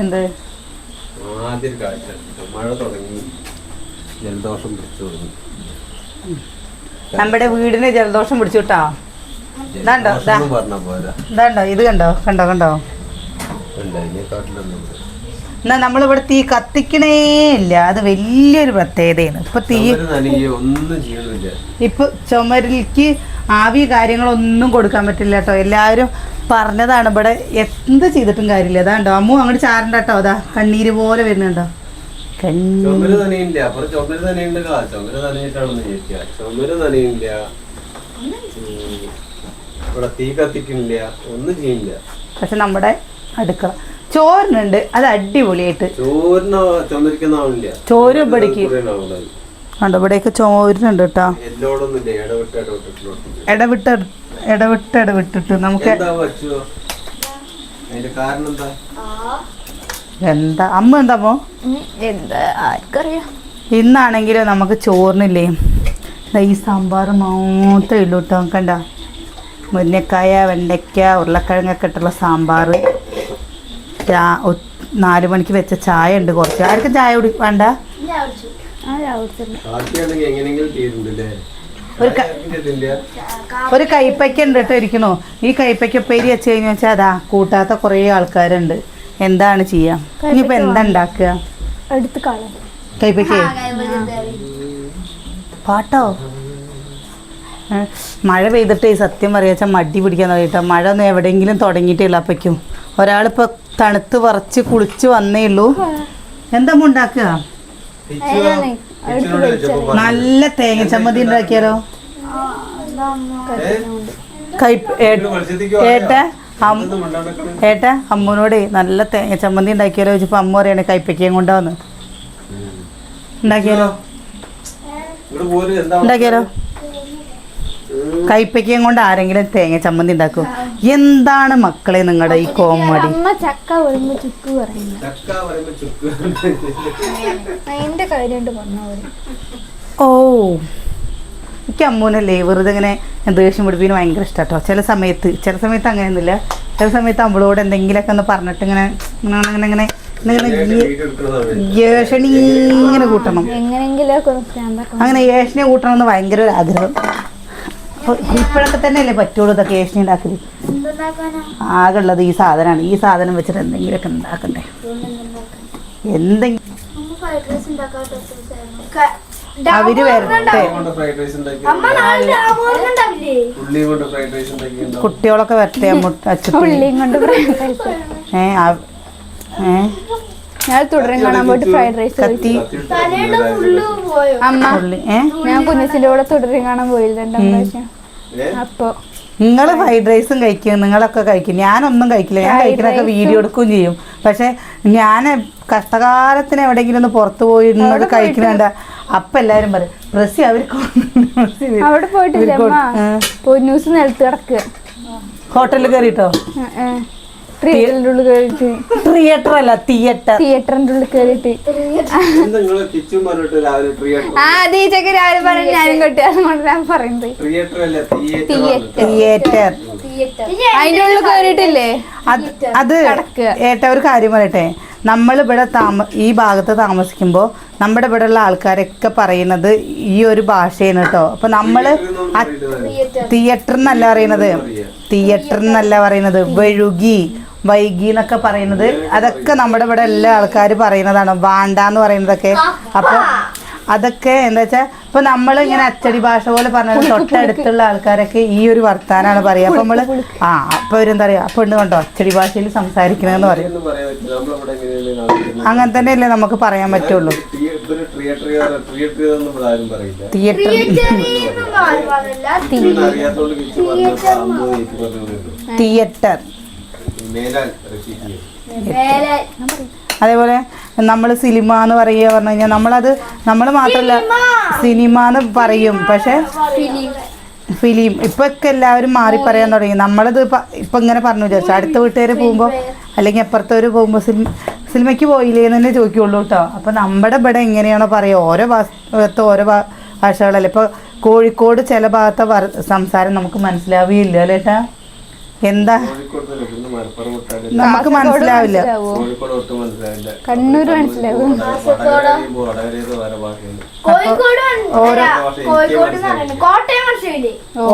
എന്ത്? ആദ്യം മഴ തുടങ്ങി. ജലദോഷം പിടിച്ചു തുടങ്ങി. നമ്മുടെ വീടിന് ജലദോഷം പിടിച്ചു കിട്ടാ ഇതാണ്ടോ, ജലദോഷം കണ്ടോ എന്ന് പറഞ്ഞാ പോരാ. ഇതാണ്ടോ? ഇത് കണ്ടോ? കണ്ടോ കണ്ടോ? എന്നാ നമ്മളിവിടെ തീ കത്തിക്കണേ ഇല്ല. അത് വലിയൊരു പ്രത്യേകതയാണ്. ഇപ്പൊ തീ ഇപ്പൊ ചുമരിലേക്ക് ആവി കാര്യങ്ങളൊന്നും കൊടുക്കാൻ പറ്റില്ല കേട്ടോ എല്ലാവരും പറഞ്ഞതാണ് ഇവിടെ എന്ത് ചെയ്തിട്ടും കാര്യമില്ല. അതാണ്ടോ? അമ്മു അങ്ങോട്ട് ചാരണ്ട കേട്ടോ അതാ കണ്ണീര് പോലെ വരുന്നുണ്ടോ? പക്ഷെ നമ്മുടെ അടുക്കള ചോറിനുണ്ട്. അത് അടിപൊളിയായിട്ട്. ചോര ഇവിടേക്ക്. കണ്ടോ ഇവിടെയൊക്കെ ചോറിനുണ്ട് കേട്ടോ. ഇടവിട്ട് ഇടവിട്ട് ഇടവിട്ട് ഇടവിട്ടിട്ട് നമുക്ക് എന്താ വച്ചു അതിന്റെ കാരണം എന്താ? എന്താ? അമ്മ എന്താ പോ ഇന്നാണെങ്കിലും നമുക്ക് ചോറിനില്ലേ? ഈ സാമ്പാർ മാത്രമേ ഉള്ളൂ കേട്ടോ. കണ്ട? മുരിങ്ങക്കായ വെണ്ടയ്ക്ക ഉരുളക്കിഴങ്ങൊക്കെ ഇട്ടുള്ള സാമ്പാർ നാല് മണിക്ക് വെച്ച ചായ ഉണ്ട് കുറച്ച്. ആർക്കും ചായ കുടി വേണ്ട? ഒരു കൈപ്പയ്ക്ക ഉണ്ട് കേട്ടോ ഇരിക്കണോ. ഈ കൈപ്പയ്ക്ക പേര് വെച്ച് കഴിഞ്ഞ വെച്ചാൽ അതാ കൂട്ടാത്ത കുറേ ആൾക്കാരുണ്ട്. എന്താണ് ചെയ്യാ? ഇനിയിപ്പോ എന്താ ഉണ്ടാക്കുക? കൈപ്പയ്ക്കേ? പാട്ടോ? മഴ പെയ്തിട്ട് സത്യം പറയാച്ചാൽ മടി പിടിക്കാൻ തുടങ്ങിട്ടോ. മഴ ഒന്ന് എവിടെയെങ്കിലും തുടങ്ങിയിട്ടില്ല അപ്പയ്ക്കും. ഒരാളിപ്പോൾ തണുത്ത് വറച്ച് കുളിച്ച് വന്നേ ഉള്ളൂ. എന്താ ഉണ്ടാക്കുക. നല്ല തേങ്ങ ചമ്മന്തി ഉണ്ടാക്കിയാലോ? ഏട്ട ഏട്ട അമ്മൂനോട് നല്ല തേങ്ങ ചമ്മന്തി ഉണ്ടാക്കിയാലോ ചോദിച്ചപ്പോൾ അമ്മ പറയാണ് കൈപ്പയ്ക്കയും കൊണ്ടാന്ന്. ഉണ്ടാക്കിയാലോ? ഇങ്ങോട്ട് പോര് എന്താ ഉണ്ടാക്കിയാലോ. കൈപ്പയ്ക്കയും കൊണ്ട് ആരെങ്കിലും തേങ്ങ ചമ്മന്തി ഉണ്ടാക്കും. എന്താണ് മക്കളെ നിങ്ങളുടെ ഈ കോമഡി? ഓ എനിക്ക് അമ്മൂനല്ലേ വെറുതെ ഇങ്ങനെ ദേഷ്യം പിടിപ്പിന് ഭയങ്കര ഇഷ്ടം കേട്ടോ ചില സമയത്ത് ചില സമയത്ത് അങ്ങനെയൊന്നുമില്ല. ചില സമയത്ത് അമ്മളോട് എന്തെങ്കിലുമൊക്കെ ഒന്ന് പറഞ്ഞിട്ട് ഇങ്ങനെ ഇങ്ങനെ ഇങ്ങനെ ഇങ്ങനെ ഇങ്ങനെ കൂട്ടണം. അങ്ങനെ ഏഷനെ കൂട്ടണം എന്ന് ഭയങ്കര ഒരു ആഗ്രഹം. ഇപ്പോഴൊക്കെ തന്നെ അല്ലേ പറ്റുള്ളൂ ഇതൊക്കെ ഏഷ്യ ഉണ്ടാക്കൽ? ആകെ ഉള്ളത് ഈ സാധനമാണ്. ഈ സാധനം വെച്ചിട്ട് എന്തെങ്കിലുമൊക്കെ ഉണ്ടാക്കണ്ടേ? എന്തെങ്കിലും അവർ വരട്ടെ. കുട്ടികളൊക്കെ വരട്ടെ അമ്മ ഏ ഏ? ഞാൻ തുടരും കാണാൻ പോയിട്ട് ഫ്രൈഡ് റൈസ് കത്തി അമ്മ ഞാൻ കുഞ്ഞിച്ചിന്റെ കൂടെ തുടരും കാണാൻ പോയില്ല അപ്പൊ നിങ്ങൾ ഫ്രൈഡ് റൈസും കഴിക്കും. നിങ്ങളൊക്കെ കഴിക്കും. ഞാനൊന്നും കഴിക്കില്ല. ഞാൻ കഴിക്കുന്നൊക്കെ വീഡിയോ എടുക്കുകയും ചെയ്യും. പക്ഷെ ഞാൻ കഷ്ടകാലത്തിന് എവിടെയെങ്കിലും ഒന്ന് പുറത്തു പോയി ഇരുന്നത് അവിടെ കഴിക്കുന്നുണ്ട് അപ്പൊ എല്ലാരും പറയും പ്രസി അവർക്ക് അവിടെ പോയിട്ടില്ല അമ്മ. പൊന്നൂസ് നിലത്ത് കിടക്കുക ഹോട്ടലിൽ കയറിട്ടോ തിയേറ്ററിന്റെ ഉള്ളിൽ കയറിയിട്ട് തിയേറ്റർ അല്ല തിയേറ്റർ തിയേറ്ററിന്റെ ഉള്ളിൽ കയറിയിട്ട് ആ അതീ ചക്ക രാവിലെ പറഞ്ഞു ഞാനും കെട്ടി അതുകൊണ്ട് ഞാൻ പറയുന്നത്. തിയേറ്റർ അല്ല തിയേറ്റർ തിയേറ്റർ അതിന്റെ ഉള്ളിൽ കയറിയിട്ടില്ലേ അത് അത് കിടക്കുക. ഏട്ട ഒരു കാര്യം പറയട്ടെ. നമ്മൾ ഇവിടെ താമ ഈ ഭാഗത്ത് താമസിക്കുമ്പോൾ നമ്മുടെ ഇവിടെ ഉള്ള ആൾക്കാരൊക്കെ പറയുന്നത് ഈ ഒരു ഭാഷയാണ് കേട്ടോ. അപ്പൊ നമ്മൾ തിയേറ്റർ എന്നല്ല പറയുന്നത്. തിയേറ്റർ എന്നല്ല പറയുന്നത്. വഴുകി. വൈകി എന്നൊക്കെ പറയുന്നത്. അതൊക്കെ നമ്മുടെ ഇവിടെ എല്ലാ ആൾക്കാർ പറയുന്നതാണ്. വാണ്ട എന്ന് പറയുന്നതൊക്കെ. അപ്പൊ അതൊക്കെ എന്താ വെച്ചാ ഇപ്പൊ നമ്മൾ ഇങ്ങനെ അച്ചടി ഭാഷ പോലെ പറഞ്ഞത് തൊട്ടടുത്തുള്ള ആൾക്കാരൊക്കെ ഈ ഒരു വർത്താനാണ് പറയുക. അപ്പൊ നമ്മൾ ആ അപ്പൊ ഇവരെന്താ പറയാ പെണ്ണ് കണ്ടോ? അച്ചടി ഭാഷയിൽ സംസാരിക്കണമെന്ന് പറയും. അങ്ങനെ തന്നെയല്ലേ നമുക്ക് പറയാൻ പറ്റുള്ളൂ. Theatre theatre. അതേപോലെ നമ്മൾ സിനിമ എന്ന് പറയുക പറഞ്ഞു കഴിഞ്ഞാൽ നമ്മളത് നമ്മൾ മാത്രമല്ല സിനിമ. എന്ന് പറയും. പക്ഷെ ഫിലിം. ഇപ്പൊ ഒക്കെ എല്ലാവരും മാറി പറയാൻ തുടങ്ങി. നമ്മളത് ഇപ്പൊ- ഇപ്പൊ ഇങ്ങനെ പറഞ്ഞു വിചാരിച്ചു. അടുത്ത വീട്ടുകാർ പോകുമ്പോൾ അല്ലെങ്കിൽ അപ്പുറത്തവർ പോകുമ്പോൾ സിനിമ സിനിമയ്ക്ക് പോയില്ലേ എന്ന് തന്നെ ചോദിക്കുള്ളൂ കേട്ടോ. അപ്പൊ നമ്മുടെ ഇവിടെ എങ്ങനെയാണോ പറയുക. ഓരോ ഭാഗത്ത് ഓരോ ഭാഷകളല്ലേ. ഇപ്പൊ കോഴിക്കോട് ചില ഭാഗത്തെ സംസാരം നമുക്ക് മനസ്സിലാവുകയില്ല അല്ലേ ഏട്ടാ? എന്താ? നമുക്ക് മനസ്സിലാവില്ല. കണ്ണൂർ മനസ്സിലാവും?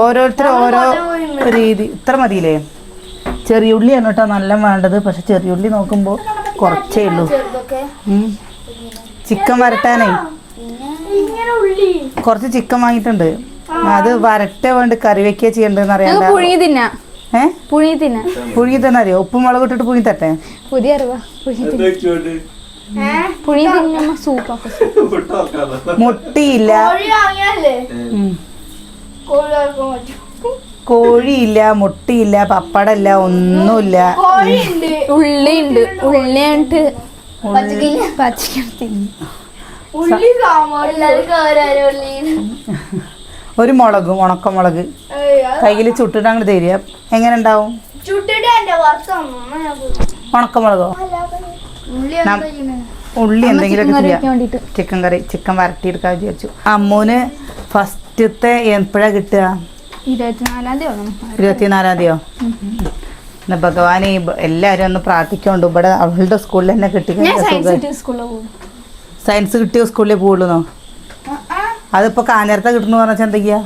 ഓരോരുത്തർ ഓരോ രീതി. ഇത്ര മതിയില്ലേ? ചെറിയുള്ളിയാണ് കേട്ടോ നല്ല വേണ്ടത്. പക്ഷെ ചെറിയുള്ളി നോക്കുമ്പോൾ കുറച്ചേ ഉള്ളൂ. ചിക്കൻ വരട്ടാനേ. ഇങ്ങനെ ഉള്ളി. കുറച്ച് ചിക്കൻ വാങ്ങിയിട്ടുണ്ട്. അത് വരട്ടെ വേണ്ട. കറി വെക്കുക ചെയ്യണ്ടെന്ന് അറിയാം പുഴുങ്ങി തിന്നാ. ഏ? പുഴുങ്ങി തിന്നാ പുഴുങ്ങി തന്നെ അറിയോ ഉപ്പും മുളക് ഇട്ടിട്ട് പുഴുങ്ങി തട്ടെ പുതിയ അറിവാ പുഴുങ്ങി തിന്നാ പുഴുങ്ങി തിന്നുമ്പോ സൂപ്പൊക്കെ മുട്ടിയില്ല. കോഴിയില്ല മുട്ടിയില്ല പപ്പടല്ല ഒന്നുമില്ല. ഉള്ളിയുണ്ട്. ഉണ്ട് ഉള്ളി ഉണ്ട് ഉള്ളി. എന്നിട്ട് പച്ചക്കറി തിന്നു ഉള്ളി സാമ്പാർ. ഉള്ളി ഒരു മുളകും ഉണക്കമുളക്. കയ്യിൽ ചുട്ടിട്ട് അങ്ങോട്ട് തരിക. എങ്ങനെ ഉണ്ടാവും? ഉണക്കമുളകോ? ഉള്ളി എന്തെങ്കിലും എന്തെങ്കിലുമൊക്കെ ചെയ്യാം. ചിക്കൻ കറി ചിക്കൻ വരട്ടിയെടുക്കാൻ വിചാരിച്ചു. അമ്മൂന് ഫസ്റ്റത്തെ എപ്പോഴാ കിട്ടുക? ഇരുപത്തിനാലാം തീയോ ഭഗവാനെ എല്ലാവരും ഒന്ന് പ്രാർത്ഥിക്കൊണ്ട് ഇവിടെ അവളുടെ സ്കൂളിൽ തന്നെ കിട്ടി സയൻസ് കിട്ടിയ സ്കൂളിൽ പോകുള്ളൂന്നോ അതിപ്പോ കാഞ്ഞേരത്തെ കിട്ടുന്നു പറഞ്ഞാൽ എന്താ ചെയ്യാ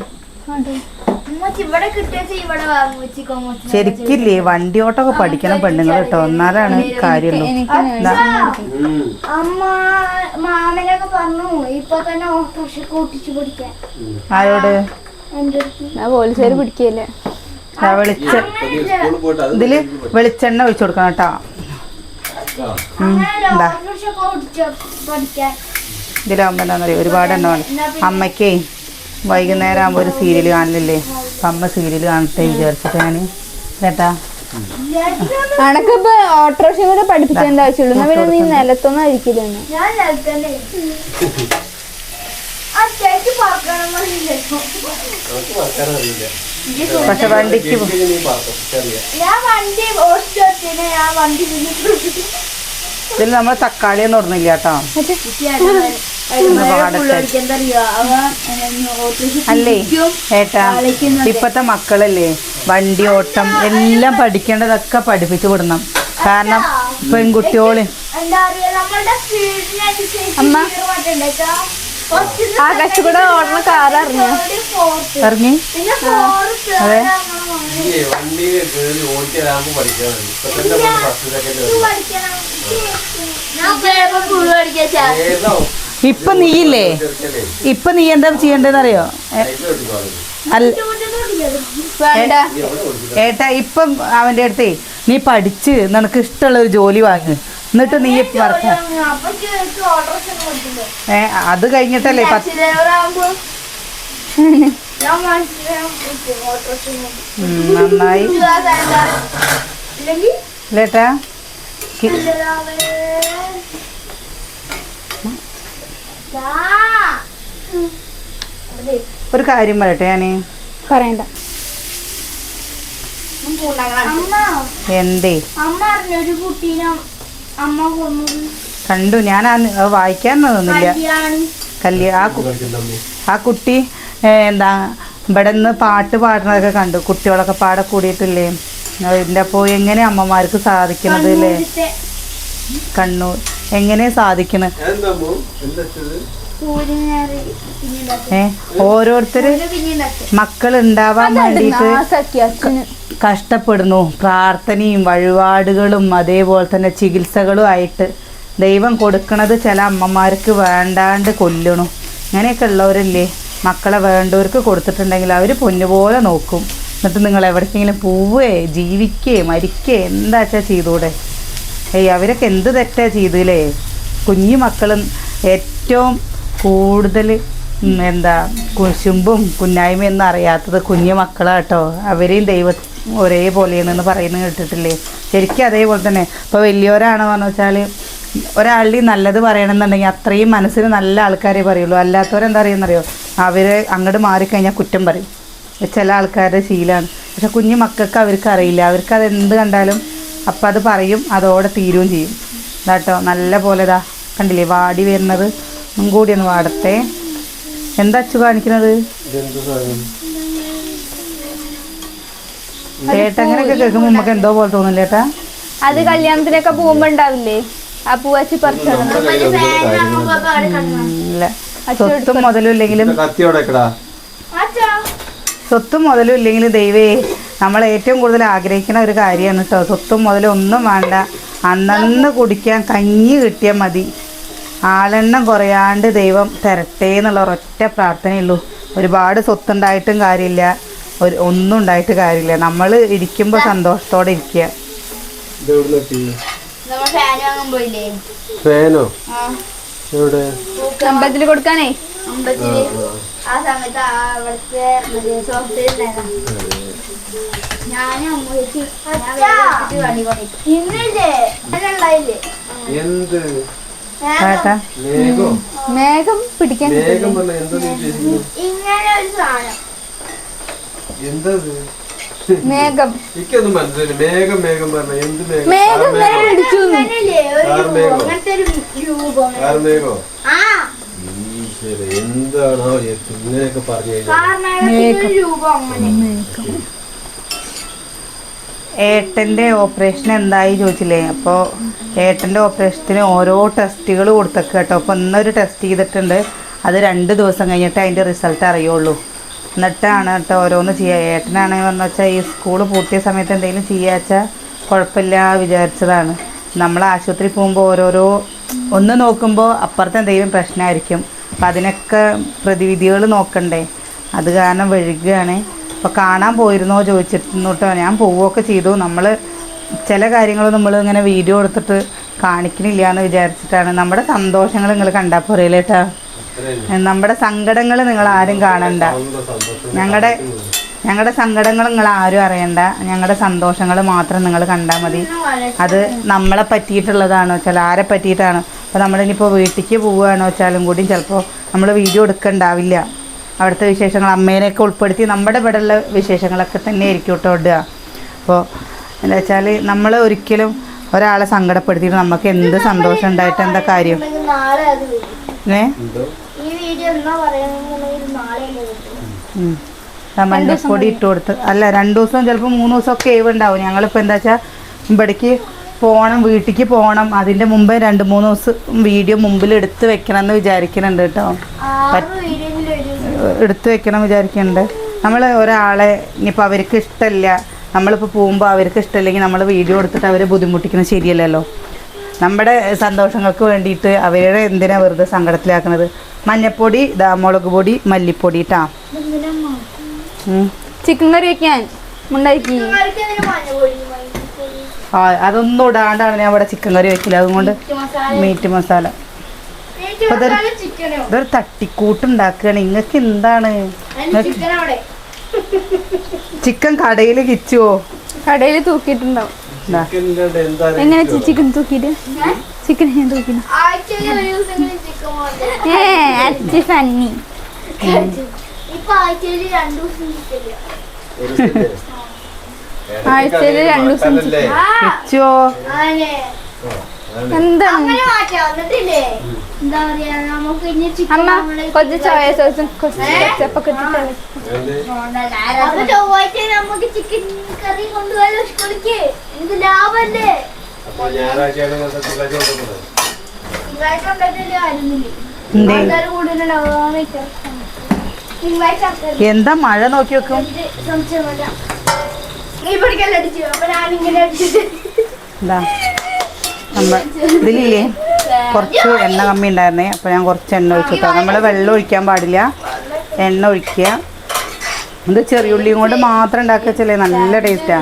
ഉമ്മച്ചി ഇവിടെ കിട്ടിയ ഇവിടെ വാങ്ങി കൊമ്മച്ചി ശരിക്കില്ലേ? വണ്ടി ഓട്ടമൊക്കെ പഠിക്കണം പെണ്ണുങ്ങൾ കേട്ടോ. എന്നാലാണ് കാര്യമുള്ളൂ. ആരോട്? പിടിക്കല്ലേ? വെളിച്ച ഇതിൽ വെളിച്ചെണ്ണ ഒഴിച്ചു കൊടുക്കണം കേട്ടോ. ഇതിലാവുമ്പോ എന്താണെന്നറിയോ ഒരുപാട് എണ്ണമാണ് അമ്മയ്ക്കേ വൈകുന്നേരം ആകുമ്പോൾ ഒരു സീരിയൽ കാണില്ലേ അപ്പം അമ്മ സീരിയൽ കാണട്ടെ വിചാരിച്ചിട്ട് ഞാൻ കേട്ടാ? അണക്കിപ്പോ ഓട്ടോറിക്ഷ കൂടെ പഠിപ്പിക്കേണ്ട ആവശ്യമുള്ളൂ? എന്നാ പിന്നെ നീ നിലത്തൊന്നും പക്ഷെ വണ്ടിക്ക് നീ പറഞ്ഞു അറിയാം ഞാൻ വണ്ടി ഓടിച്ചു ഞാൻ വണ്ടി പിന്നെ ഇതിൽ നമ്മൾ തക്കാളി ഒന്നും ഇടുന്നില്ല കേട്ടോ. അല്ലേ? ഏട്ടാ ഇപ്പത്തെ മക്കളല്ലേ വണ്ടി ഓട്ടം എല്ലാം പഠിക്കേണ്ടതൊക്കെ പഠിപ്പിച്ചു വിടണം. കാരണം പെൺകുട്ടിയോൾ. സ്പീഡിനനുസരിച്ച് അമ്മ. gear മാറ്റണ്ടേച്ചാ. First ഇത് ആകാശത്ത് കൂടെ ഓടുന്ന കാർ. ഇറങ്ങി fourth, അതെ. പഠിക്കാൻ ഇപ്പൊ നീയില്ലേ? ഇപ്പൊ നീ എന്താ ചെയ്യണ്ടെന്ന് അറിയോ അല്ല വേണ്ട. ഏട്ടാ ഇപ്പം അവന്റെ അടുത്തേ നീ പഠിച്ച് നിനക്ക് ഇഷ്ടമുള്ള ഒരു ജോലി വാങ്ങ്. എന്നിട്ട് നീ വർക്ക് ഏ അത് കഴിഞ്ഞിട്ടല്ലേ പത്ത് നന്നായി. ലേട്ടാ. ഒരു കാര്യം പറയട്ടെ ഞാൻ? പറയണ്ട. എന്തേ? അമ്മ അറിഞ്ഞൊരു കുട്ടീനെ അമ്മ കൊന്നത്. കണ്ടു. ഞാൻ ആ തോന്നുന്നില്ല തോന്നില്ല കല്യാണി. കല്യ ആ കുട്ടി എന്താ ഇവിടെ നിന്ന് പാട്ട് പാടുന്നതൊക്കെ കണ്ടു. കുട്ടികളൊക്കെ പാടെ കൂടിയിട്ടില്ലേ? അതിന്റെ അപ്പോൾ എങ്ങനെ അമ്മമാർക്ക് സാധിക്കുന്നത് അല്ലേ? കണ്ണൂർ എങ്ങനെ സാധിക്കണ? ഏ ഓരോരുത്തർ പിന്നീട് മക്കൾ ഉണ്ടാവാൻ വേണ്ടിയിട്ട് കഷ്ടപ്പെടുന്നു. പ്രാർത്ഥനയും വഴിപാടുകളും അതേപോലെ തന്നെ ചികിത്സകളും ആയിട്ട് ദൈവം കൊടുക്കണത് ചില അമ്മമാർക്ക് വേണ്ടാണ്ട് കൊല്ലണു. ഇങ്ങനെയൊക്കെ ഉള്ളവരല്ലേ? മക്കളെ വേണ്ടവർക്ക് കൊടുത്തിട്ടുണ്ടെങ്കിൽ അവർ പൊന്നുപോലെ നോക്കും. എന്നിട്ട് നിങ്ങൾ എവിടേക്കെങ്കിലും പോവേ ജീവിക്കേ മരിക്കേ എന്താ വെച്ചാൽ ചെയ്തൂടെ? ഏയ് അവരൊക്കെ എന്ത് തെറ്റാ ചെയ്തില്ലേ കുഞ്ഞു മക്കളും ഏറ്റവും കൂടുതൽ എന്താ കുശുമ്പും കുന്നായ്മയൊന്നും അറിയാത്തത് കുഞ്ഞു മക്കളാട്ടോ. അവരെയും ദൈവം ഒരേപോലെയാണെന്ന് പറയുന്നത് കേട്ടിട്ടില്ലേ? ശരിക്കും അതേപോലെ തന്നെ. ഇപ്പോൾ വലിയവരാണെന്ന് പറഞ്ഞു വെച്ചാൽ ഒരാളുടെ നല്ലത് പറയണമെന്നുണ്ടെങ്കിൽ അത്രയും മനസ്സിന് നല്ല ആൾക്കാരെ പറയുള്ളൂ. അല്ലാത്തവരെന്താ അറിയുന്നറിയോ അവർ അങ്ങോട്ട് മാറിക്കഴിഞ്ഞാൽ കുറ്റം പറയും. ചില ആൾക്കാരുടെ ശീലമാണ് പക്ഷെ കുഞ്ഞു മക്കൾക്ക് അവർക്ക് അറിയില്ല. അവർക്ക് കണ്ടാലും അപ്പം അത് പറയും അതോടെ തീരുകയും ചെയ്യും. ഇതാട്ടോ നല്ല പോലെ ഇതാ കണ്ടില്ലേ വാടി വരുന്നത്. ഒന്നും കൂടി ഒന്ന് വാടത്തെ എന്താ അച്ചു കാണിക്കുന്നത്? ഏട്ടങ്ങനെയൊക്കെ കേൾക്കുമ്പോൾ നമുക്ക് എന്തോ പോലെ തോന്നില്ല ഏട്ടാ അത് കല്യാണത്തിനൊക്കെ പോകുമ്പോ ഉണ്ടാവില്ലേ? ആ പൂവച്ചി ഇല്ല സ്വത്തും മുതലും ഇല്ലെങ്കിലും സ്വത്തും മുതലും ഇല്ലെങ്കിലും ദൈവേ നമ്മൾ ഏറ്റവും കൂടുതൽ ആഗ്രഹിക്കുന്ന ഒരു കാര്യമാണ് കേട്ടോ സ്വത്തും മുതലും ഒന്നും വേണ്ട. അന്നന്ന് കുടിക്കാൻ കഞ്ഞി കിട്ടിയാൽ മതി. ആളെണ്ണം കുറയാണ്ട് ദൈവം തരട്ടെ എന്നുള്ള ഒരൊറ്റ പ്രാർത്ഥനയുള്ളൂ. ഒരുപാട് സ്വത്തുണ്ടായിട്ടും കാര്യമില്ല. ഒരു ഒന്നും ഉണ്ടായിട്ട് കാര്യമില്ല. നമ്മൾ ഇരിക്കുമ്പോൾ സന്തോഷത്തോടെ ഇരിക്കുക. ഫാനോ? എവിടെ? അമ്പലത്തിൽ കൊടുക്കാനേ. അമ്പലത്തിൽ. ആ സമയത്ത് ആ അവിടുത്തെ എന്ത്? മേഘോ. പിടിക്കാൻ ഇങ്ങനെ ഒരു സാധനം. എന്താ? മേഘം. എനിക്കൊന്നും മനസ്സിലായില്ല. മേഘം മേഘം പറഞ്ഞ എന്ത് മേഘം? മേഘം നേരെ പിടിച്ചു കാർമേഘോ? ഈശ്വര എന്താണോ ഇങ്ങനെയൊക്കെ പറഞ്ഞു ഏട്ടന്റെ ഓപ്പറേഷൻ എന്തായി ചോദിച്ചില്ലേ? അപ്പോൾ ഏട്ടന്റെ ഓപ്പറേഷത്തിന് ഓരോ ടെസ്റ്റുകൾ കൊടുത്തേക്ക് കേട്ടോ. അപ്പോൾ ഇന്നൊരു ടെസ്റ്റ് ചെയ്തിട്ടുണ്ട്. അത് രണ്ട് ദിവസം കഴിഞ്ഞിട്ട് അതിന്റെ റിസൾട്ട് അറിയുള്ളൂ. എന്നിട്ടാണ് കേട്ടോ ഓരോന്ന് ചെയ്യുക ഏട്ടനാണെങ്കിൽ പറഞ്ഞു വെച്ചാൽ ഈ സ്കൂൾ പൂട്ടിയ സമയത്ത് എന്തെങ്കിലും ചെയ്യാച്ചാൽ കുഴപ്പമില്ല വിചാരിച്ചതാണ്. നമ്മൾ ആശുപത്രി പോകുമ്പോൾ ഓരോരോ ഒന്ന് നോക്കുമ്പോൾ അപ്പുറത്തെ എന്തെങ്കിലും പ്രശ്നമായിരിക്കും അപ്പം അതിനൊക്കെ പ്രതിവിധികൾ നോക്കണ്ടേ. അത് കാരണം വഴുകുകയാണ് അപ്പോൾ കാണാൻ പോയിരുന്നോ ചോദിച്ചിരുന്നു കേട്ടോ. ഞാൻ പോവുകയൊക്കെ ചെയ്തു. നമ്മൾ ചില കാര്യങ്ങൾ നമ്മൾ ഇങ്ങനെ വീഡിയോ എടുത്തിട്ട് കാണിക്കണില്ല എന്ന് വിചാരിച്ചിട്ടാണ്. നമ്മുടെ സന്തോഷങ്ങൾ നിങ്ങൾ കണ്ടാൽ പോരേലേട്ടാ നമ്മുടെ സങ്കടങ്ങൾ നിങ്ങൾ ആരും കാണണ്ട. ഞങ്ങളുടെ ഞങ്ങളുടെ സങ്കടങ്ങൾ നിങ്ങൾ ആരും അറിയണ്ട. ഞങ്ങളുടെ സന്തോഷങ്ങൾ മാത്രം നിങ്ങൾ കണ്ടാൽ മതി. അത് നമ്മളെ പറ്റിയിട്ടുള്ളതാണോ വെച്ചാൽ ആരെ പറ്റിയിട്ടാണ്? അപ്പോൾ നമ്മളിനിപ്പോൾ വീട്ടിലേക്ക് പോവുകയാണോ വെച്ചാലും കൂടി ചിലപ്പോൾ നമ്മൾ വീഡിയോ എടുക്കണ്ടാവില്ല. അവിടുത്തെ വിശേഷങ്ങൾ അമ്മേനെയൊക്കെ ഉൾപ്പെടുത്തി നമ്മുടെ ഇവിടെ ഉള്ള വിശേഷങ്ങളൊക്കെ തന്നെ ആയിരിക്കും കേട്ടോ ഇടുക. അപ്പോൾ എന്താ വെച്ചാൽ നമ്മൾ ഒരിക്കലും ഒരാളെ സങ്കടപ്പെടുത്തിയിട്ട് നമുക്ക് എന്ത് സന്തോഷം ഉണ്ടായിട്ട് എന്താ കാര്യം? ഏ? ഈ വീഡിയോ എന്നാ മഞ്ഞപ്പൊടി ഇട്ട് കൊടുത്ത്. അല്ല രണ്ടു ദിവസം ചിലപ്പോൾ മൂന്ന് ദിവസം ഒക്കെ ഉണ്ടാവും ഞങ്ങളിപ്പോൾ എന്താ വെച്ചാൽ ഇവിടേക്ക് പോകണം വീട്ടിലേക്ക് പോകണം അതിന്റെ മുമ്പേ രണ്ട് മൂന്ന് ദിവസം വീഡിയോ മുമ്പിൽ എടുത്ത് വെക്കണം എന്ന് വിചാരിക്കുന്നുണ്ട് കേട്ടോ എടുത്ത് വെക്കണം വിചാരിക്കുന്നുണ്ട് നമ്മൾ ഒരാളെ ഇനിയിപ്പോൾ അവർക്ക് ഇഷ്ടമില്ല നമ്മളിപ്പോൾ പോകുമ്പോൾ അവർക്ക് ഇഷ്ടമില്ലെങ്കിൽ നമ്മൾ വീഡിയോ എടുത്തിട്ട് അവരെ ബുദ്ധിമുട്ടിക്കുന്നത് ശരിയല്ലല്ലോ. നമ്മുടെ സന്തോഷങ്ങൾക്ക് വേണ്ടിയിട്ട് അവരുടെ എന്തിനാണ് വെറുതെ സങ്കടത്തിലാക്കുന്നത് മഞ്ഞപ്പൊടി ഇതാ മുളക് പൊടി മല്ലിപ്പൊടി ഇട്ടാ ചിക്കൻ കറി വെക്കാൻ ഉണ്ടാക്കി ആ അതൊന്നും ഇടാണ്ടാണ് ഞാൻ ഇവിടെ ചിക്കൻ കറി വെക്കില്ല. അതുകൊണ്ട് മീറ്റ് മസാല. അപ്പൊ ഇതൊരു- തട്ടിക്കൂട്ട് ഉണ്ടാക്കുകയാണ് നിങ്ങൾക്ക് എന്താണ്? ചിക്കൻ കടയിൽ കിച്ചുവോ? കടയിൽ തൂക്കിയിട്ടുണ്ടാവും. എങ്ങനെ ചിക്കൻ തൂക്കിട്ട് ചിക്കൻ ഞാൻ വാങ്ങും ഏ അച്ഛ ചിക്കൻ ആഴ്ചയിൽ രണ്ടു ദിവസം വെച്ചോ എന്താണ്? അങ്ങനെ മാറ്റാം എന്താ പറയാ നമുക്ക് ഇനി ചിക്കൻ അമ്മ കുറച്ച് ചോയ സോസും കുറച്ച് കച്ചപ്പൊക്കെ ചൊവ്വാഴ്ച നമുക്ക് ചിക്കൻ കറി കൊണ്ടുപോയാലോ സ്കൂളിക്ക്? അപ്പൊ ഞായറാഴ്ചയാണ് ഇങ്ങനത്തെ തിങ്കളാഴ്ച എന്തേ? മഴ നോക്കി വെക്കും? എനിക്ക് സംശയം നീ പിടിക്കല്ല അടിച്ചു? അപ്പൊ ഞാനിങ്ങനെ അടിച്ചിട്ട്. എന്താ? നമ്മ ഇതിലില്ലേ? കുറച്ച് എണ്ണ കമ്മി ഉണ്ടായിരുന്നേ. അപ്പോൾ ഞാൻ കുറച്ച് എണ്ണ ഒഴിച്ചു നമ്മൾ നമ്മൾ വെള്ളം ഒഴിക്കാൻ പാടില്ല. എണ്ണ ഒഴിക്കുക. ഇത് ചെറിയുള്ളിയും കൊണ്ട് മാത്രം ഉണ്ടാക്കുക ചെല്ലേ നല്ല ടേസ്റ്റാ.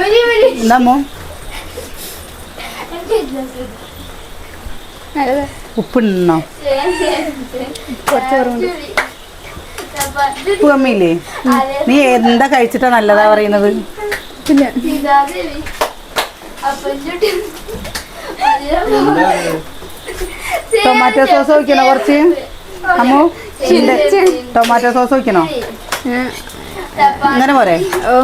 വലിയ വലിയ എന്താ മോ? നല്ലത് ഉപ്പിടണോ? കുറച്ച് കുറവുണ്ട് ഉപ്പ് കമ്മിയില്ലേ? നീ എന്താ കഴിച്ചിട്ടാ നല്ലതാ പറയുന്നത്? പിന്നെ. ടൊമാറ്റോ സോസ് വയ്ക്കണോ കുറച്ച്? അമ്മു ടൊമാറ്റോ സോസ് വയ്ക്കണോ അങ്ങനെ പോരെ? ഓ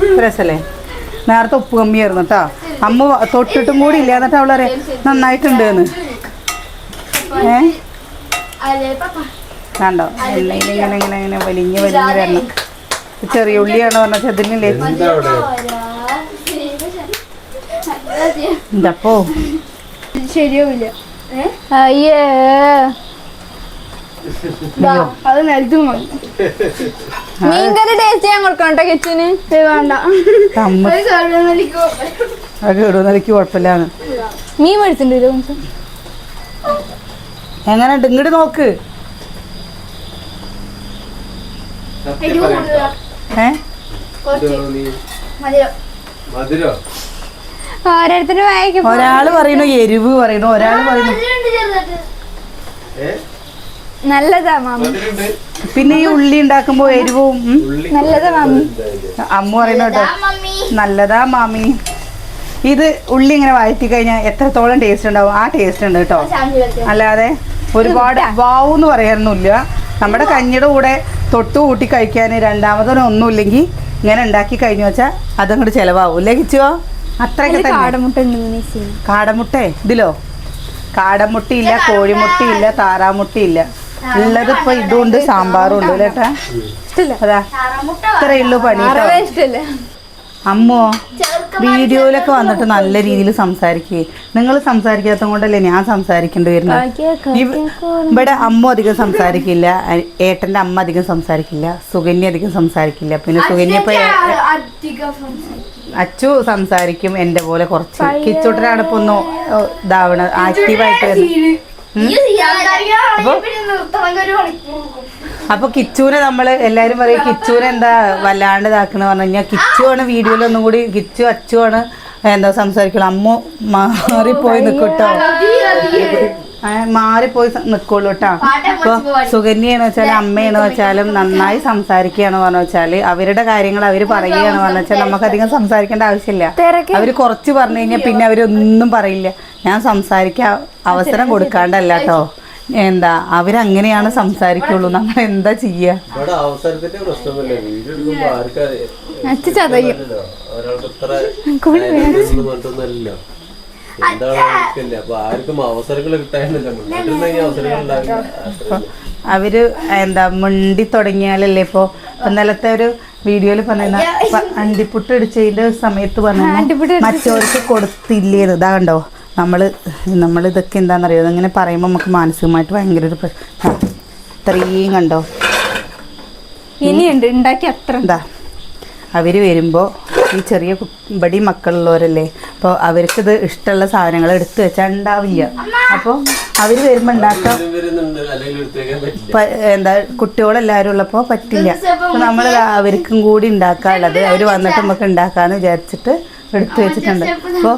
പിന്നെ രസല്ലേ? നേരത്തെ ഉപ്പ് കമ്മിയായിരുന്നു കേട്ടോ അമ്മ തൊട്ടിട്ടും കൂടി ഇല്ല. എന്നിട്ട് അവളെ നന്നായിട്ടുണ്ട് എന്ന് ഏ? കണ്ടോ? ഇങ്ങനെ ഇങ്ങനെ ഇങ്ങനെ വലിഞ്ഞ് വലിഞ്ഞ് വരണം. ചെറിയ ഉള്ളിയാണ് പറഞ്ഞാൽ ചെതിനില്ലേ എന്താ അവിടെ? എന്റെ അപ്പോ ശരിയാവില്ല. അയ്യേ. അത് നിലത്ത് മതി മീൻകറി ടേസ്റ്റ് ചെയ്യാൻ കൊടുക്കണം കേട്ടോ കിച്ചന് വേണ്ട. കുഴപ്പമില്ലാന്ന്. മീൻ മേടിച്ചിട്ടുണ്ട് എങ്ങനെയുണ്ട്? ഇങ്ങോട്ട് നോക്ക്. ഏ? മതിയോ മധുരോ? ഓരോരുത്തരുടെ വായിക്കും ഒരാൾ പറയുന്നു എരിവ് പറയുന്നു ഒരാൾ ഏ? നല്ലതാ മാമി. പിന്നെ ഈ ഉള്ളി ഉണ്ടാക്കുമ്പോ എരിവും നല്ലതാ മാമി. അമ്മ പറയുന്നു കേട്ടോ. നല്ലതാ മാമി. ഇത് ഉള്ളി ഇങ്ങനെ വഴറ്റി കഴിഞ്ഞാൽ എത്രത്തോളം ടേസ്റ്റ് ഉണ്ടാവും? ആ ടേസ്റ്റ് ഉണ്ട് കേട്ടോ. അല്ലാതെ ഒരുപാട് വാവ് എന്ന് പറയാനൊന്നുമില്ല. നമ്മുടെ കഞ്ഞിയുടെ കൂടെ തൊട്ട് കൂട്ടി കഴിക്കാൻ രണ്ടാമതൊന്നും ഒന്നുമില്ലെങ്കിൽ ഇങ്ങനെ ഉണ്ടാക്കി കഴിഞ്ഞു വെച്ചാൽ അതങ്ങോട്ട് ചിലവാകും അല്ലേ കിച്ചുവോ? അത്രയൊക്കെ ഇതിലോ കാടമുട്ട ഇല്ല കോഴിമുട്ടി കാടമുട്ടേ ഇതിലോ? ഇല്ല കോഴിമുട്ടയില്ല താറാമുട്ടയില്ല. ഉള്ളത് ഇപ്പൊ ഇതുണ്ട് സാമ്പാറും ഉണ്ട് കേട്ടാ അതാ. താറാമുട്ട ഇത്രയേ ഉള്ളൂ പണി അമ്മോ വീഡിയോയിലൊക്കെ വന്നിട്ട് നല്ല രീതിയിൽ സംസാരിക്കേ. നിങ്ങൾ സംസാരിക്കാത്ത കൊണ്ടല്ലേ ഞാൻ സംസാരിക്കേണ്ടി വരുന്നത് ഇവിടെ അമ്മ അധികം സംസാരിക്കില്ല ഏട്ടന്റെ അമ്മ അധികം സംസാരിക്കില്ല സുകന്യ അധികം സംസാരിക്കില്ല. പിന്നെ സുകന്യ ഇപ്പൊ അച്ചു സംസാരിക്കും എന്റെ പോലെ കുറച്ച് കിച്ചോട്ടനാണ് ഇപ്പൊ ഒന്ന് ഇതാവണ ആക്റ്റീവായിട്ട്. അപ്പൊ കിച്ചുവിനെ നമ്മൾ എല്ലാരും പറയും കിച്ചുവിനെ എന്താ വല്ലാണ്ട് ഇതാക്കണ പറഞ്ഞു കഴിഞ്ഞാൽ കിച്ചു ആണ് വീഡിയോയിൽ ഒന്നും കൂടി കിച്ചു അച്ചു ആണ് എന്താ സംസാരിക്കണം അമ്മ മാറിപ്പോയി നിൽക്കൂട്ടോ മാറിപ്പോയി നിക്കുള്ളൂ കേട്ടോ അപ്പൊ സുകന്യാണ് വെച്ചാൽ അമ്മയാണ് വെച്ചാലും നന്നായി സംസാരിക്കുകയാണ് പറഞ്ഞു വെച്ചാൽ അവരുടെ കാര്യങ്ങൾ അവർ പറയുകയാണ് പറഞ്ഞു വെച്ചാൽ നമുക്കധികം സംസാരിക്കേണ്ട ആവശ്യമില്ല. അവർ അവർ കുറച്ച് പറഞ്ഞു കഴിഞ്ഞാൽ പിന്നെ അവരൊന്നും പറയില്ല. ഞാൻ സംസാരിക്കാൻ അവസരം കൊടുക്കാണ്ടല്ല കേട്ടോ എന്താ അവരങ്ങനെയാണ് സംസാരിക്കുള്ളൂ. നമ്മൾ എന്താ ചെയ്യാ? ഇവിടെ അവസരത്തിന്റെ പ്രശ്നമല്ലേ അവർ എന്താ മുണ്ടി തുടങ്ങിയാലല്ലേ ഇപ്പൊ? ഇന്നലത്തെ ഒരു വീഡിയോയിൽ പറഞ്ഞ അണ്ടിപ്പുട്ട് ഇടിച്ചതിന്റെ സമയത്ത് പറഞ്ഞു മറ്റവർക്ക് കൊടുത്തില്ലേന്ന്. ഇതാ കണ്ടോ നമ്മൾ നമ്മൾ ഇതൊക്കെ എന്താണെന്നറിയോ ഇങ്ങനെ പറയുമ്പോൾ നമുക്ക് മാനസികമായിട്ട് ഭയങ്കര ഒരു പ്രശ്നം ഇത്രയും കണ്ടോ? ഇനിയുണ്ട്. ഉണ്ടാക്കി അത്ര. എന്താ അവർ വരുമ്പോൾ ഈ ചെറിയ ബടി മക്കളുള്ളവരല്ലേ? അപ്പോൾ അവർക്കിത് ഇഷ്ടമുള്ള സാധനങ്ങൾ എടുത്തു വെച്ചാൽ ഉണ്ടാവില്ല. അപ്പോൾ അവർ വരുമ്പോൾ ഉണ്ടാക്കാം എന്താ കുട്ടികളെല്ലാവരും ഉള്ളപ്പോൾ പറ്റില്ല. അപ്പോൾ നമ്മൾ അവർക്കും കൂടി ഉണ്ടാക്കാനുള്ളത് അവർ വന്നിട്ട് നമുക്ക് ഉണ്ടാക്കാന്ന് വിചാരിച്ചിട്ട് എടുത്തു വെച്ചിട്ടുണ്ട്. അപ്പോൾ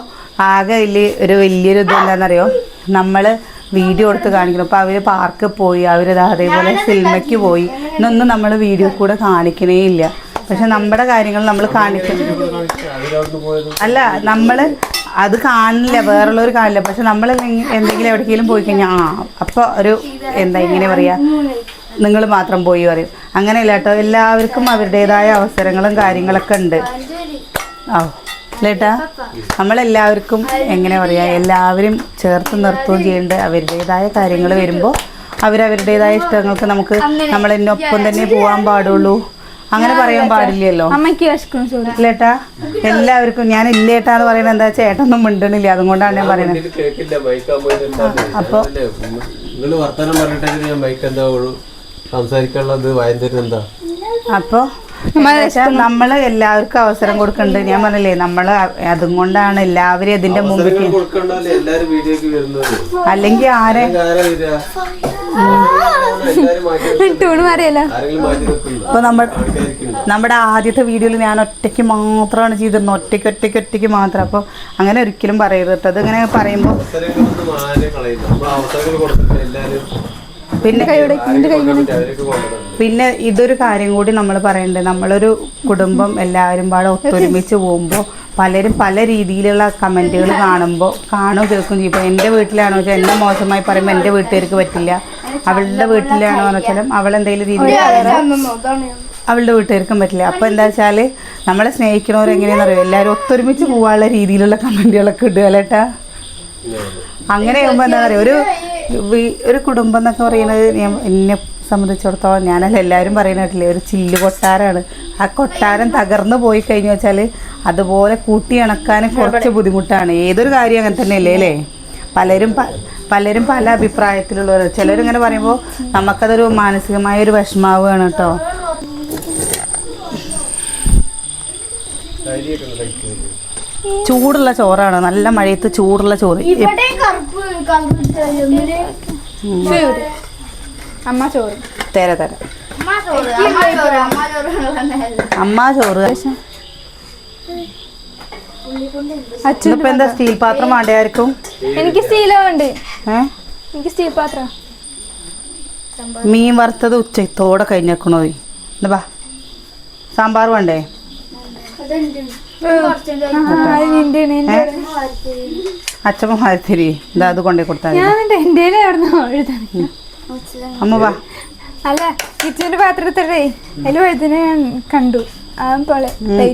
ആകെ വലിയ ഒരു വലിയൊരു ഇത് എന്താണെന്നറിയോ? നമ്മൾ വീഡിയോ എടുത്ത് കാണിക്കണം. അപ്പോൾ അവർ പാർക്കിൽ പോയി അവർ അതേപോലെ സിനിമയ്ക്ക് പോയി. ഇന്നൊന്നും നമ്മൾ വീഡിയോ കൂടെ കാണിക്കണേ ഇല്ല പക്ഷെ നമ്മുടെ കാര്യങ്ങൾ നമ്മൾ കാണിക്കും. അല്ല നമ്മൾ അത് കാണില്ല വേറുള്ളവർ കാണില്ല. പക്ഷെ നമ്മൾ എന്തെങ്കിലും എവിടേക്കെങ്കിലും പോയി കഴിഞ്ഞാൽ ആ അപ്പോൾ ഒരു എന്താ ഇങ്ങനെ പറയാ നിങ്ങൾ മാത്രം പോയി പറയും. അങ്ങനെയല്ല കേട്ടോ എല്ലാവർക്കും അവരുടേതായ അവസരങ്ങളും കാര്യങ്ങളൊക്കെ ഉണ്ട്. ഓ അല്ലേട്ടാ നമ്മളെല്ലാവർക്കും എങ്ങനെ പറയാ എല്ലാവരും ചേർത്ത് നിർത്തുകയും ചെയ്യേണ്ട അവരുടേതായ കാര്യങ്ങൾ വരുമ്പോൾ അവരവരുടേതായ ഇഷ്ടങ്ങൾക്ക് നമുക്ക് നമ്മളെന്നൊപ്പം തന്നെ പോകാൻ പാടുള്ളൂ. അങ്ങനെ പറയാൻ പാടില്ലല്ലോ. അമ്മയ്ക്ക് വിശക്കണം സോറി ഇല്ലേട്ടാ? എല്ലാവർക്കും ഞാൻ ഇല്ലേട്ടാ എന്ന് പറയുന്നത് എന്താ ചേട്ടൊന്നും മിണ്ടണില്ല. അതുകൊണ്ടാണ് ഞാൻ പറയുന്നത്. അപ്പൊ? അപ്പൊ- നിങ്ങൾ വർത്തമാനം പറഞ്ഞിട്ടെങ്കിൽ ഞാൻ ബൈക്ക് എന്താ ഉള്ളൂ? സംസാരിക്കാനുള്ളത്? വായന്തരം എന്താ? അപ്പോൾ നമ്മൾ എല്ലാവർക്കും അവസരം കൊടുക്കുന്നുണ്ട് ഞാൻ പറഞ്ഞില്ലേ നമ്മൾ അതും കൊണ്ടാണ് എല്ലാവരും ഇതിന്റെ മുമ്പിൽ അല്ലെങ്കിൽ ആരെ. ടൂണ് മാറിയല്ലോ. ആരെങ്കിലും മാറ്റി നിർത്തുന്നുണ്ടോ ഇപ്പൊ നമ്മൾ നമ്മുടെ ആദ്യത്തെ വീഡിയോയിൽ ഞാൻ ഒറ്റയ്ക്ക് മാത്രമാണ് ചെയ്തിരുന്നത്. ഒറ്റയ്ക്ക് ഒറ്റയ്ക്ക് ഒറ്റയ്ക്ക് മാത്രം. അപ്പൊ അങ്ങനെ ഒരിക്കലും പറയരുത് അത് അതിങ്ങനെ പറയുമ്പോൾ പിന്നെ കൈയുടെ നിന്റെ കൈ പിന്നെ ഇതൊരു കാര്യം കൂടി നമ്മൾ പറയണ്ടേ. നമ്മളൊരു കുടുംബം എല്ലാവരും പാടെ ഒത്തൊരുമിച്ച് പോകുമ്പോൾ പലരും പല രീതിയിലുള്ള കമന്റുകൾ കാണുമ്പോൾ കാണുകയും കേൾക്കുകയും ചെയ്യും. ഇപ്പോൾ എന്റെ വീട്ടിലാണോ വെച്ചാൽ എന്നെ മോശമായി പറയുമ്പോൾ എന്റെ വീട്ടുകാർക്ക് പറ്റില്ല. അവളുടെ വീട്ടിലാണോ എന്ന് വെച്ചാലും അവളെന്തെങ്കിലും രീതിയിൽ അതാണ്. അവളുടെ വീട്ടുകാർക്കും പറ്റില്ല. അപ്പോൾ എന്താ വെച്ചാൽ നമ്മളെ സ്നേഹിക്കണവർ എങ്ങനെയാണെന്ന് അറിയോ എല്ലാവരും ഒത്തൊരുമിച്ച് പോകാനുള്ള രീതിയിലുള്ള കമന്റുകളൊക്കെ ഇടുക അല്ലേട്ടാ? അങ്ങനെ ആകുമ്പോൾ എന്താ പറയുക? ഒരു ഒരു കുടുംബം എന്നൊക്കെ പറയുന്നത് ഞാൻ എന്നെ സംബന്ധിച്ചിടത്തോളം ഞാനല്ല എല്ലാവരും പറയുന്നിട്ടില്ലേ ഒരു ചില്ല് കൊട്ടാരമാണ് ആ കൊട്ടാരം തകർന്നു പോയി കഴിഞ്ഞു വെച്ചാൽ അതുപോലെ കൂട്ടി കുറച്ച് ബുദ്ധിമുട്ടാണ്. ഏതൊരു കാര്യം അങ്ങനെ തന്നെയല്ലേ അല്ലേ? പലരും പലരും പല അഭിപ്രായത്തിലുള്ളവർ ചിലരിങ്ങനെ പറയുമ്പോൾ നമുക്കതൊരു മാനസികമായ ഒരു വിഷമാവുകയാണ് കേട്ടോ. ചൂടുള്ള ചോറാണ്. നല്ല മഴയത്ത് ചൂടുള്ള ചോറ്. ഇവിടെ കറുപ്പ് കളർ അമ്മ ചോറ്. തര തര. അമ്മ ചോറ് അമ്മ ചോറ് അമ്മ ചോറ് അമ്മ ചോറ്. അച്ഛൻ ഇന്നിപ്പോ എന്താ സ്റ്റീൽ പാത്രം വേണ്ടായിരിക്കും എനിക്ക് സ്റ്റീലോ ഉണ്ട്. എനിക്ക് സ്റ്റീൽ പാത്രം. മീൻ വറുത്തത് ഉച്ചത്തോടെ കഴിഞ്ഞേക്കണോ? എന്താ സാമ്പാർ വേണ്ടേ? അച്ഛമ്മ മാരത്തിരി ഇതാ അത് കൊണ്ടേ കൊടുത്താൽ അമ്മ വാ. അല്ല കിച്ചന്റെ പാത്രത്തിലേ അതിൽ കണ്ടു.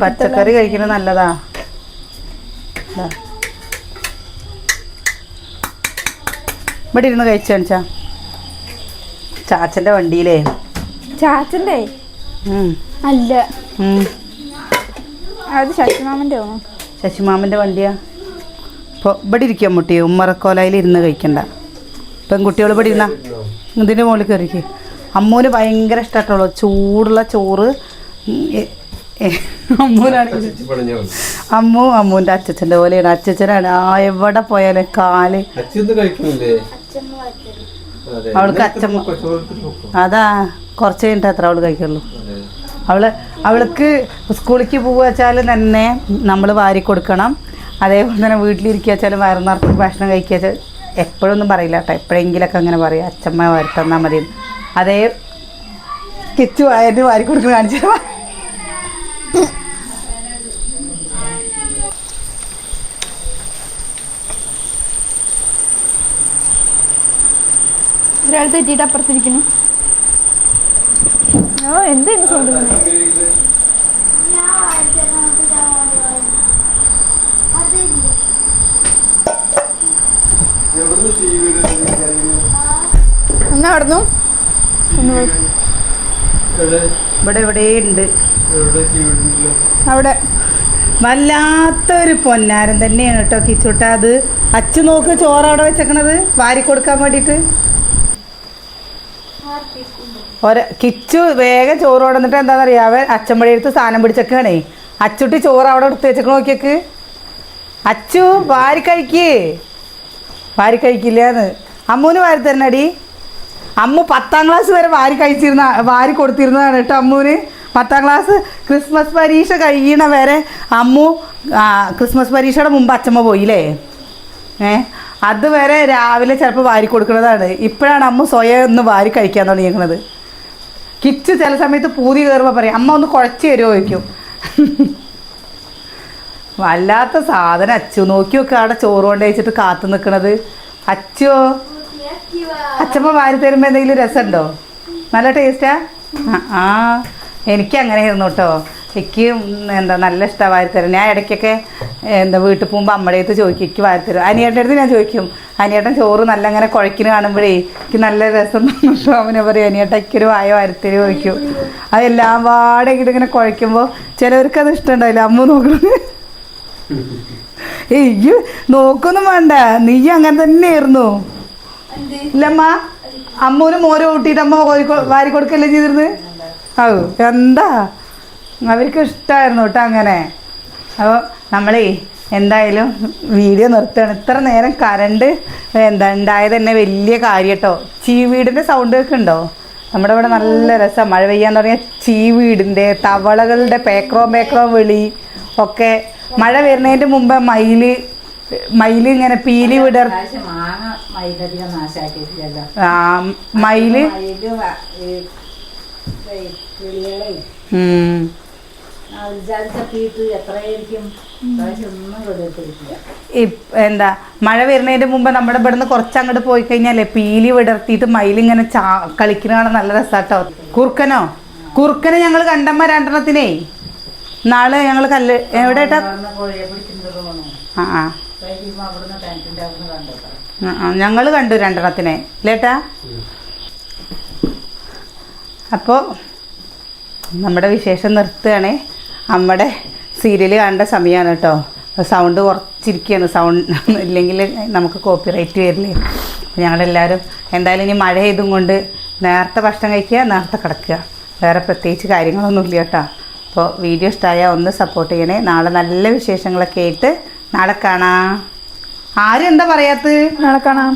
പച്ചക്കറി കഴിക്കുന്നത് നല്ലതാ. ഇവിടെ ഇരുന്ന് കഴിച്ചു കാണിച്ചാ ചാച്ചന്റെ വണ്ടിയിലേ. ചാച്ചന്റെ അല്ല. അത് ശശിമാമന്റെ ആണോ? ശശിമാമന്റെ വണ്ടിയാ. ഇപ്പോൾ ഇവിടെ ഇരിക്കാം മുട്ടി ഉമ്മറക്കോലയിൽ ഇരുന്ന് കഴിക്കണ്ട. പെൺകുട്ടികൾ ഇവിടെ ഇരുന്നാ. ഇതിന്റെ മുകളിൽ കയറിക്ക് അമ്മൂന് ഭയങ്കര ഇഷ്ടമായിട്ടുള്ളൂ ചൂടുള്ള ചോറ്. അമ്മൂനാണ് അമ്മൂനാണെങ്കിൽ. അമ്മു അമ്മൂന്റെ അച്ഛച്ചന്റെ പോലെയാണ്. അച്ഛച്ചനാണ് ആ എവിടെ പോയാലും കാൽ. അച്ഛൻ അവൾക്ക് നോക്കും അതാ. കുറച്ച് കഴിഞ്ഞിട്ട് അത്ര അവൾ കഴിക്കുള്ളൂ. അവൾ അവൾക്ക് സ്കൂളിലേക്ക് പോകുക വെച്ചാൽ തന്നെ നമ്മൾ വാരി കൊടുക്കണം. അതേപോലെ തന്നെ വീട്ടിലിരിക്കുക വെച്ചാൽ വയറു നിറച്ച് ഭക്ഷണം കഴിക്കുക വെച്ചാൽ എപ്പോഴൊന്നും പറയില്ല കേട്ടോ. എപ്പോഴെങ്കിലൊക്കെ അങ്ങനെ പറയും. അച്ഛമ്മ വാരി തന്നാൽ മതി. അതേ കിച്ചു വായന് വാരി കൊടുക്കുന്ന കാണിച്ചു ഒരാൾ തെറ്റിയിട്ട് അപ്പുറത്തിരിക്കുന്നു ഓ എന്തെന്ന് സൗണ്ട് ഞാൻ വറുത്തത് നമുക്ക് കാണാൻ വേണ്ടി. അതില്ലേ? എവിടുന്ന് ടി വിയുടെ ഒന്ന് അവിടുന്നു ഇവിടെ ഇവിടെ ഉണ്ട്. അവിടെ. വല്ലാത്തൊരു പൊന്നാരം തന്നെയാണ് കേട്ടോ കിച്ചുട്ട. അത് അച്ഛൻ നോക്ക് ചോറ് അവിടെ വെച്ചേക്കണത്. വാരി കൊടുക്കാൻ വേണ്ടിയിട്ട് ഒര കിച്ചു വേഗം ചോറ് കൊണ്ടുവന്നിട്ട് എന്താണെന്നറിയാം? അവൻ അച്ഛമ്മടി എടുത്ത് സാധനം പിടിച്ചേക്കണേ. അച്ചുട്ടി ചോറ് അവിടെ എടുത്ത് വെച്ചേക്കണ നോക്കിയേക്ക്. അച്ചു വാരി കഴിക്ക്. വാരി കഴിക്കില്ലാന്ന്. അമ്മൂന് വാരി തരണടി. അമ്മു പത്താം ക്ലാസ് വരെ വാരി കഴിച്ചിരുന്ന വാരി കൊടുത്തിരുന്നതാണ് കേട്ടോ അമ്മൂന്. പത്താം ക്ലാസ് ക്രിസ്മസ് പരീക്ഷ കഴിയണ വരെ അമ്മു ക്രിസ്മസ് പരീക്ഷയുടെ മുമ്പ് അച്ഛമ്മ പോയില്ലേ? ഏ? അതുവരെ രാവിലെ ചിലപ്പോൾ വാരി കൊടുക്കുന്നതാണ്. ഇപ്പോഴാണ് അമ്മ സ്വയം ഒന്ന് വാരി കഴിക്കാൻ തുടങ്ങിയേക്കണത്. കിച്ചു ചില സമയത്ത് പൂതി കയറുമ്പോൾ പറയും അമ്മ ഒന്ന് കുഴച്ച് തരുമോ? ചോദിക്കും. വല്ലാത്ത സാധനം അച്ചു. നോക്കി വെക്കുക അവിടെ ചോറ് കൊണ്ട് വെച്ചിട്ട് കാത്തു നിൽക്കണത് അച്ചോ? അച്ഛമ്മ വാരി തരുമ്പോൾ എന്തെങ്കിലും രസമുണ്ടോ? നല്ല ടേസ്റ്റാ ആ? എനിക്ക് എനിക്ക് അങ്ങനെയായിരുന്നു കേട്ടോ എനിക്ക് എന്താ നല്ല ഇഷ്ടമാണ് വാരി ഞാൻ ഇടയ്ക്കൊക്കെ എന്താ വീട്ടിൽ പോകുമ്പോൾ അമ്മയുടെ അടുത്ത് ചോദിക്കും എനിക്ക് വാരിത്തരും തരും അനിയേട്ടന്റെ അടുത്ത് ഞാൻ ചോദിക്കും. അനിയേട്ടൻ ചോറ് നല്ല അങ്ങനെ കുഴക്കിന് കാണുമ്പോഴേ എനിക്ക് നല്ല രസം തോന്നിട്ടോ അവനെ പറയും അനിയേട്ടൻ എനിക്കൊരു വായ വാരിത്തരും ചോദിക്കും. അതെല്ലാം പാടെ ഇങ്ങനെ ഇങ്ങനെ കുഴയ്ക്കുമ്പോൾ ചിലവർക്ക് അത് ഇഷ്ടമുണ്ടായില്ല അമ്മ നോക്കണത്. ഏയ് നോക്കൊന്നും വേണ്ട. നീ അങ്ങനെ തന്നെയായിരുന്നു. ഇല്ലമ്മ അമ്മൂന് മോര് കൂട്ടിയിട്ട് അമ്മ വാരി കൊടുക്കല്ലേ ചെയ്തിരുന്നത്? എന്താ? അവർക്ക് ഇഷ്ടമായിരുന്നു കേട്ടോ അങ്ങനെ. അപ്പോൾ നമ്മളേ എന്തായാലും വീഡിയോ നിർത്തുകയാണ്. ഇത്ര നേരം കറണ്ട് എന്താ ഉണ്ടായത് തന്നെ വലിയ കാര്യം കേട്ടോ. ചീവീടിന്റെ സൗണ്ട് ഒക്കെ ഉണ്ടോ? നമ്മുടെ ഇവിടെ നല്ല രസം. മഴ പെയ്യാൻ തുടങ്ങിയ ചീവീടിന്റെ തവളകളുടെ പേക്രോ പേക്രോ വിളി ഒക്കെ. മഴ വരുന്നതിന്റെ മുമ്പ് മയിൽ മയിൽ ഇങ്ങനെ പീലി വിടർ ആ, മയിൽ ഉം. എന്താ മഴ വരുന്നതിന്റെ മുമ്പ് നമ്മുടെ ഇവിടുന്ന് കുറച്ച് അങ്ങോട്ട് പോയി കഴിഞ്ഞാലേ പീലി വിടർത്തിയിട്ട് മയിലിങ്ങനെ ചാ കളിക്കുന്ന കാണാൻ നല്ല രസാട്ടോ. കുറുക്കനോ? കുറുക്കനെ ഞങ്ങൾ കണ്ടമ്മ രണ്ടെണ്ണത്തിനേ. നാളെ ഞങ്ങൾ കല്ല് എവിടെ ആ ആ ഞങ്ങൾ കണ്ടു രണ്ടെണ്ണത്തിനെ. ലേട്ടാ അപ്പോ നമ്മുടെ വിശേഷം നിർത്തുകയാണേ. നമ്മുടെ സീരിയൽ കാണേണ്ട സമയമാണ് കേട്ടോ സൗണ്ട് കുറച്ചിരിക്കുകയാണ് സൗണ്ട് ഇല്ലെങ്കിൽ നമുക്ക് കോപ്പി റൈറ്റ് വരില്ലേ ഞങ്ങളെല്ലാവരും എന്തായാലും ഇനി മഴ ചെയ്തും കൊണ്ട് നേരത്തെ ഭക്ഷണം കഴിക്കുക നേരത്തെ കിടക്കുക. വേറെ പ്രത്യേകിച്ച് കാര്യങ്ങളൊന്നുമില്ല കേട്ടോ അപ്പോൾ വീഡിയോ ഇഷ്ടമായാൽ ഒന്ന് സപ്പോർട്ട് ചെയ്യണേ. നാളെ നല്ല വിശേഷങ്ങളൊക്കെ ആയിട്ട് നാളെ കാണാം. ആരും എന്താ പറയാത്തത്? നാളെ കാണാം.